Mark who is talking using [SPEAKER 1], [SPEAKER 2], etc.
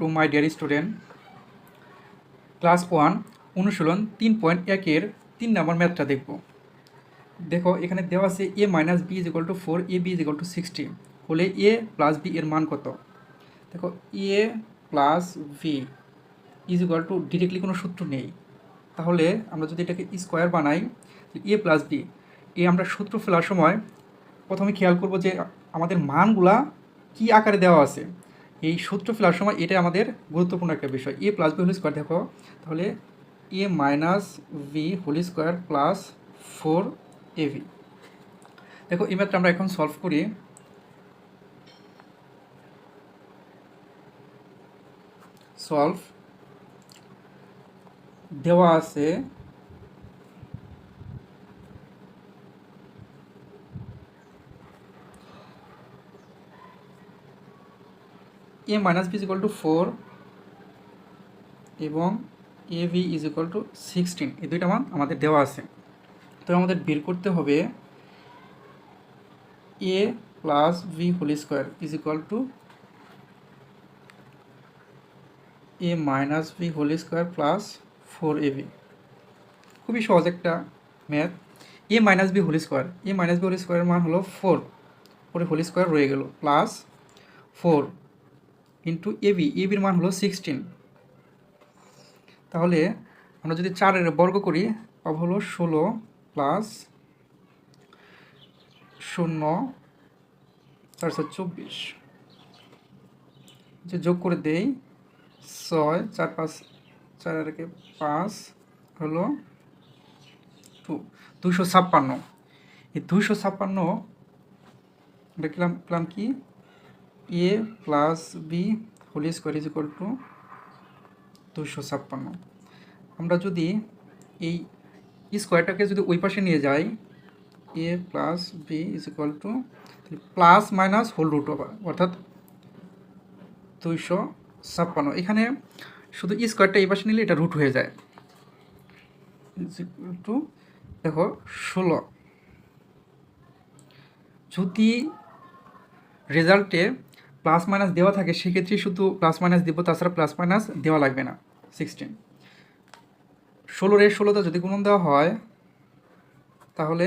[SPEAKER 1] To my dear student class one অনুশীলন তিন point একের তিন নম্বর ম্যাথটা দেখব। দেখো, এখানে দেওয়া আছে A minus B is equal to four A B is equal to sixty হলে এ প্লাস বি এর মান কত? দেখো A plus B is equal to directly কোনো সূত্র নেই। তাহলে আমরা যদি এটাকে স্কোয়ার বানাই এ প্লাস বি এ আমরা সূত্র ফেলার সময় প্রথমে খেয়াল করব যে আমাদের মানগুলা কি আকারে দেওয়া আছে। এই সূত্র ফেলার সময় এটা আমাদের গুরুত্বপূর্ণ একটা বিষয়। A plus B whole square দেখো, তাহলে A minus B whole square plus four A B দেখো, এই ম্যাথটা আমরা এখন সলভ করি। সলভ দেওয়া আছে A minus B is equal to four এবং A B is equal to sixteen এই দুইটা মান আমাদের দেওয়া আছে। তো আমাদের বের করতে হবে A plus B whole square is equal to A minus B whole square plus four A B খুবই সহজ একটা math A minus B whole square A minus B whole স্কোয়ারের মান হলো ফোর পরে হোল স্কোয়ার রয়ে গেল। প্লাস ফোর ইন্টু এবি এবির মান হলো সিক্সটিন তাহলে আমরা যদি চারের বর্গ করি পাব হলো ষোলো প্লাস শূন্য চারশো চব্বিশ। যে যোগ করে দেই, ছয়, চার, পাঁচ, চার একে পাঁচ হলো টু দুশো ছাপ্পান্ন। এই দুশো ছাপ্পান্ন দেখলাম পেলাম কি? A plus B whole square is equal to দুশো ছাপ্পান্ন। আমরা যদি এই স্কোয়ারটাকে যদি ওই পাশে নিয়ে যাই A plus B is equal to plus minus whole root over অর্থাৎ দুইশো ছাপ্পান্ন। এখানে শুধু স্কোয়ারটা এই পাশে নিলে এটা রুট হয়ে যায়। টু দেখো, ষোলো। যদি রেজাল্টে প্লাস মাইনাস দেওয়া থাকে সেক্ষেত্রে শুধু প্লাস মাইনাস দেবো, তাছাড়া প্লাস মাইনাস দেওয়া লাগবে না সিক্সটিন ষোলোর এর ষোলোটা যদি গুণন দেওয়া হয়, তাহলে